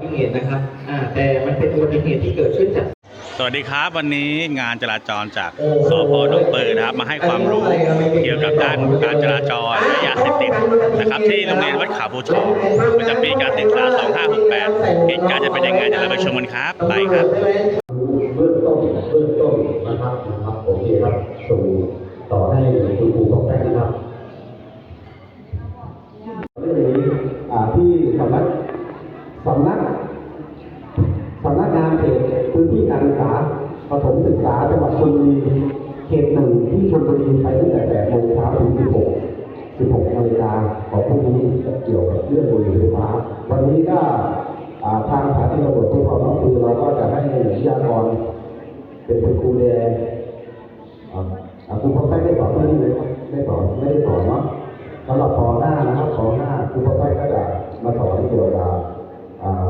อุบัติเหตุนะครับอ่าแต่มันเป็นอุบัติเหตุที่เกิดขึ้นจากสวัสดีครับวันนี้งานจราจรจากสพหนองปือนะครับ มาให้ความรู้เกี่ยวกับด้านการจราจรและยาเสพติดนะครับ ที่โรงเรียนวัดขาวภูทองประจำปีการศึกษา 2568 เหตุการณ์จะเป็นยังไงเดี๋ยวเราไปชมกันครับไปครับเบื้องต้นเบื้องต้นนะครับนะครับโอเคครับส่งต่อให้คุณครูของแป้งนะครับเรื่องนี้อ่าที่สำนักสำนักสำนักงานเขตพื้นที่ การศึกษาประถมศึกษาจังหวัดชลบุรีเขตหนึ่งที่ชลบุรีไปตั้งแต่8โมงเช้าถึง16 16นาฬิกาของพรุ่งนี้เกี่ยวกับเรื่องบุหรี่ไฟฟ้าวันนี้ก็ทางสถานีตำรวจภูธรน้องคือเราก็จะให้วิทยากรเป็นคุณครูแดงอ่าอ่าครูพ่อแป้ได้สอนเรื่อนี้ไหมครับไม่สอนไม่ได้สอนเนาะสำหรับปหน้านะครับปหน้าครูพ่อแป้ก็จะมาสอนเกี่ยวกับอ่า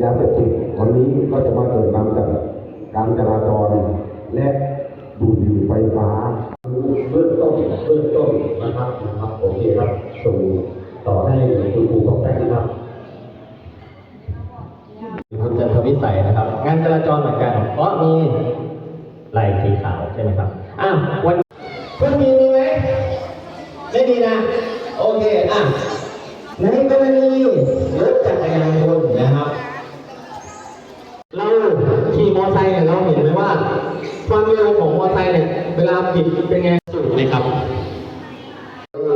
ยาเสพติดวันนี้ก็จะมาเกิดนำจา การจราจร และดูดบุหรี่ไฟฟ้าเบื้องต้นเบื้องต้นนะครับนะครับโอเคครับส่งต่อให้คุณครูพ่อแป้นะครับคุณจันทวิสัยนะครับ งานจราจรเหมือนกันเพราะมีลายสีขาวใช่ไหมครับอะวันเพื่อนมีมีไหมไม่มีนะโอเคอะในกรณีรถจักรยานยนต์นะครับเรา ขี่มอเตอร์ไซค์เนี่ยเราเห็นไหมว่า ความเร็วของมอเตอร์ไซค์เนี่ยเวลาบิดเป็นไงสุดเลยครับ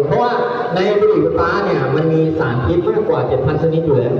เพราะว่าในบุหรี่ไฟฟ้าเนี่ยมันมีสารพิษมากกว่า 7,000 ชนิดอยู่แล้ว